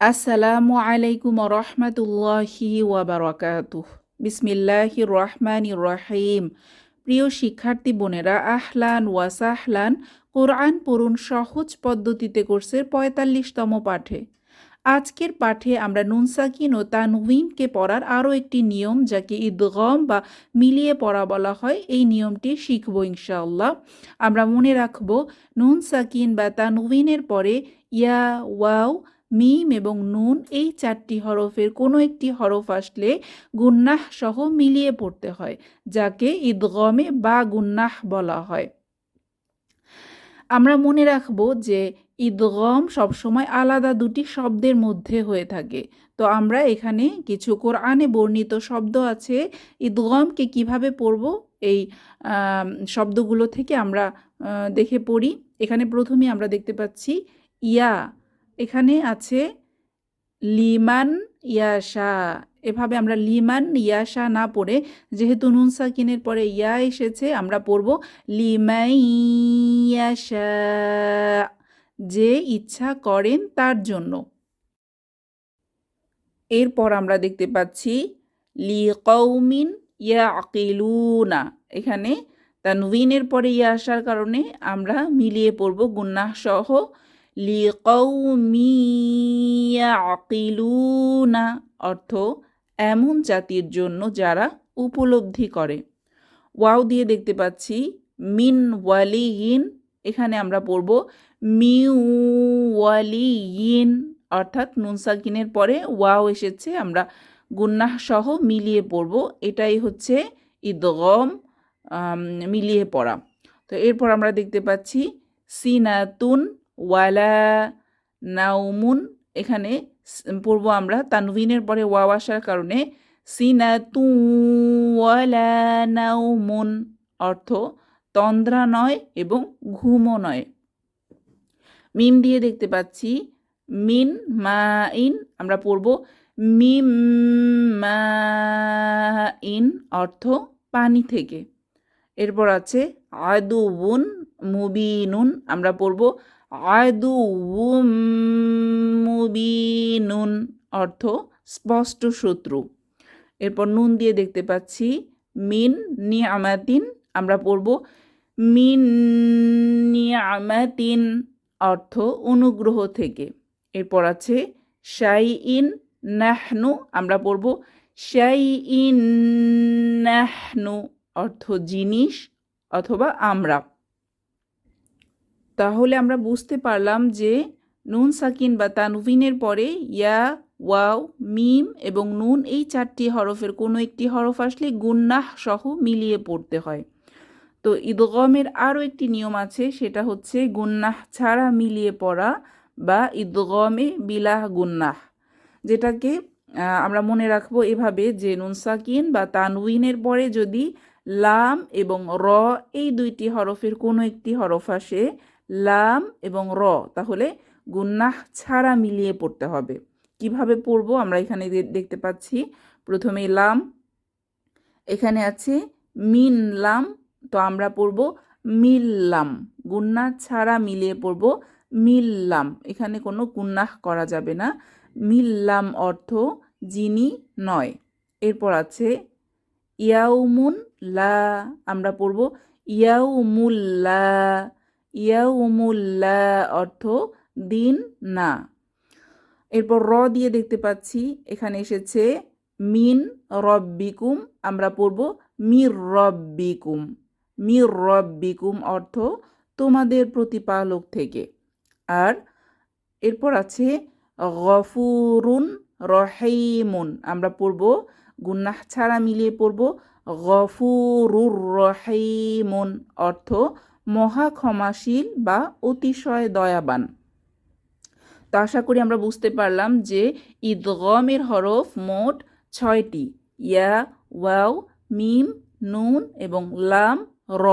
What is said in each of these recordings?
আসসালামু আলাইকুম রহমতুল্লাহি ওয়াবারাকাতুহ। বিসমিল্লাহি রহমান রহিম প্রিয় শিক্ষার্থী বোনেরা, আহলান ওয়াসাহলান কোরআন পড়ুন সহজ পদ্ধতিতে কোর্সের পঁয়তাল্লিশতম পাঠে। আজকের পাঠে আমরা নুনসাকিন ও তানউইনকে পড়ার আরও একটি নিয়ম, যাকে ঈদগম বা মিলিয়ে পড়া বলা হয়, এই নিয়মটি শিখব ইনশাআল্লাহ। আমরা মনে রাখব নুনসাকিন বা তানউইনের পরে ইয়া, ওয়াও মিম এবং নুন এই চারটি হরফের কোনো একটি হরফ আসলে গুন্নাহ সহ মিলিয়ে পড়তে হয়, যাকে ঈদগমে বা গুন্নাহ বলা হয়। আমরা মনে রাখব যে ঈদগম সবসময় আলাদা দুটি শব্দের মধ্যে হয়ে থাকে। তো আমরা এখানে কিছু কোরআনে বর্ণিত শব্দ আছে ঈদগমকে কীভাবে পড়ব? এই শব্দগুলো থেকে আমরা দেখে পড়ি। এখানে প্রথমে আমরা দেখতে পাচ্ছি ইয়া। এখানে আছে লিমান ইয়াশা। এভাবে আমরা লিমান ইয়াশা না পড়ে, যেহেতু নুন সাকিনের পরে ইয়া এসেছে, আমরা পড়ব লিমাই ইয়াশা, যে ইচ্ছা করেন তার জন্য। এরপর আমরা দেখতে পাচ্ছি লি কৌমিন ইয়া আকিলুনা এখানে তানউইনের পরে ইয়া আসার কারণে আমরা মিলিয়ে পড়ব গুন্নাহ লিকৌমিয়াকিলুনা অর্থ এমন জাতির জন্য যারা উপলব্ধি করে। ওয়াও দিয়ে দেখতে পাচ্ছি, মিন ওয়ালিগিন এখানে আমরা পড়ব মিউ ওয়ালিগিন অর্থাৎ নুনসাকিনের পরে ওয়াও এসেছে, আমরা গুন্নাহ সহ মিলিয়ে পড়ব, এটাই হচ্ছে ঈদগম মিলিয়ে পড়া। তো এরপর আমরা দেখতে পাচ্ছি সিনাতুন ওয়ালা নাউমুন এখানে পড়ব আমরা তানভিনের পরে ওয়াও আসার কারণে সিনা তু ওয়ালা নাউমুন অর্থ তন্দ্রা নয় এবং ঘুমও নয়। মিম দিয়ে দেখতে পাচ্ছি, মিন, মা, ইন, আমরা পড়ব, মিম, মা, ইন অর্থ পানি থেকে। এরপর আছে, আদুবুন, মুবিনুন, আমরা পড়ব আদু মুবিনুন, অর্থ স্পষ্ট শত্রু। এরপর নুন দিয়ে দেখতে পাচ্ছি, মিন নিয়ামাতিন, আমরা পড়ব মিন নিয়ামাতিন, অর্থ অনুগ্রহ থেকে। এরপর আছে শাই ইন নাহনু, আমরা পড়ব শাই ইন নাহনু, অর্থ জিনিস অথবা আমরা। তাহলে আমরা বুঝতে পারলাম যে নুন সাকিন বা তানভিনের পরে ইয়া, ওয়াও, মিম এবং নুন এই চারটি হরফের কোনো একটি হরফ আসলে গুন্নাহ সহ মিলিয়ে পড়তে হয়। তো ঈদগমের আরও একটি নিয়ম আছে, সেটা হচ্ছে গুন্নাহ ছাড়া মিলিয়ে পড়া বা ঈদগমে বিলাহ গুন্নাহ, যেটাকে আমরা মনে রাখব এভাবে যে নুন সাকিন বা তানউইনের পরে যদি লাম এবং র এই দুইটি হরফের কোনো একটি হরফ আসে লাম এবং র, তাহলে গুন্নাহ ছাড়া মিলিয়ে পড়তে হবে। কীভাবে পড়ব? আমরা এখানে দেখতে পাচ্ছি। প্রথমে লাম, এখানে আছে মিন লাম, তো আমরা পড়ব মিল্লাম গুন্নাহ ছাড়া মিলিয়ে পড়ব মিল্লাম এখানে কোনো গুন্নাহ করা যাবে না। মিল্লাম অর্থ যিনি নয়। এরপর আছে ইয়াউমুন লা, আমরা পড়ব ইয়াউমুল্লা। ইয়াউমুল্লা অর্থ দিন না। এরপর র দিয়ে দেখতে পাচ্ছি, এখানে এসেছে মিন রব্বিকুম, আমরা পড়ব মির রব্বিকুম। মির রব্বিকুম অর্থ তোমাদের প্রতিপালক থেকে। আর এরপর আছে গফুরুন রহিমুন, আমরা পড়ব গুন্নাহ ছাড়া মিলিয়ে পড়ব গফুরুর রহিমুন অর্থ মহা ক্ষমাশীল বা অতিশয় দয়াবান। তো আশা করি আমরা বুঝতে পারলাম যে ঈদগমের হরফ মোট ছয়টি। ইয়া, ওয়াও, মিম, নুন এবং লাম, র।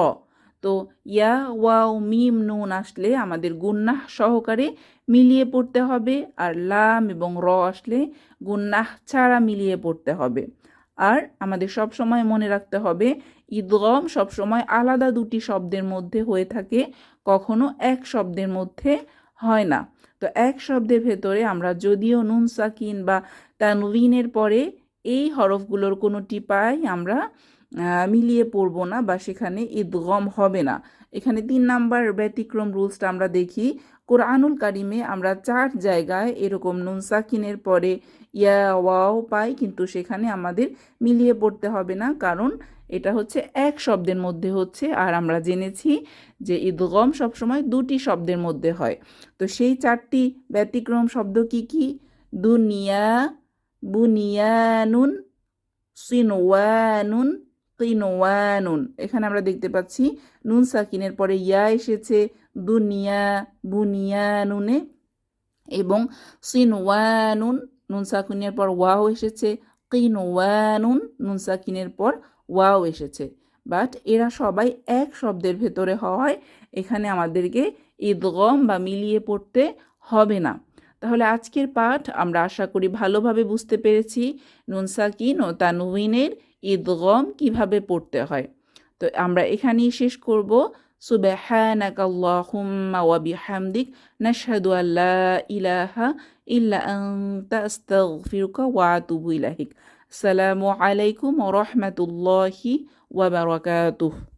তো ইয়া, ওয়াও, মিম, নুন আসলে আমাদের গুন্নাহ সহকারে মিলিয়ে পড়তে হবে আর লাম এবং র আসলে গুন্নাহ ছাড়া মিলিয়ে পড়তে হবে। আর আমাদের সব সময় মনে রাখতে হবে ঈদগম সবসময় আলাদা দুটি শব্দের মধ্যে হয়ে থাকে, কখনো এক শব্দের মধ্যে হয় না। তো এক শব্দের ভেতরে আমরা যদিও নুন, সাকিন বা তানউইনের পরে এই হরফগুলোর কোনোটি পাই আমরা মিলিয়ে পড়ব না বা সেখানে ঈদগম হবে না। এখানে তিন নাম্বার ব্যতিক্রম রুলসটা আমরা দেখি। কোরআনুল কারিমে আমরা চার জায়গায় এরকম নুন সাকিনের পরে ইয়া, ওয়াও পাই, কিন্তু সেখানে আমাদের মিলিয়ে পড়তে হবে না, কারণ এটা হচ্ছে এক শব্দের মধ্যে হচ্ছে, আর আমরা জেনেছি যে ঈদগম সবসময় দুটি শব্দের মধ্যে হয়। তো সেই চারটি ব্যতিক্রম শব্দ কি কি? দুনিয়া, বুনিয়ানুন, সিনওয়ানুন কিনওয়ানুন এখানে আমরা দেখতে পাচ্ছি, নুন সাকিনের পরে ইয়া এসেছে, দুনিয়া বুনিয়ানুনে এবং সিনওয়ানুন নুন সাকিনের পর ওয়াও এসেছে কিনওয়ানুন নুন সাকিনের পর ওয়াও এসেছে। বাট এরা সবাই এক শব্দের ভেতরে হওয়ায় এখানে আমাদেরকে ঈদগম বা মিলিয়ে পড়তে হবে না। তাহলে আজকের পাঠ আমরা আশা করি ভালোভাবে বুঝতে পেরেছি, নুন সাকিন ও তানউইনের ঈদগম কীভাবে পড়তে হয়। তো আমরা এখানেই শেষ করব। সুবহানাক আল্লাহুম্মা ওয়া বিহামদিক নাশহাদু আল্লা ইলাহা ইল্লা আনতা আস্তাগফিরুকা ওয়া আতুবু ইলাইক। আসসালামু আলাইকুম ওয়া রাহমাতুল্লাহি ওয়া বারাকাতুহু।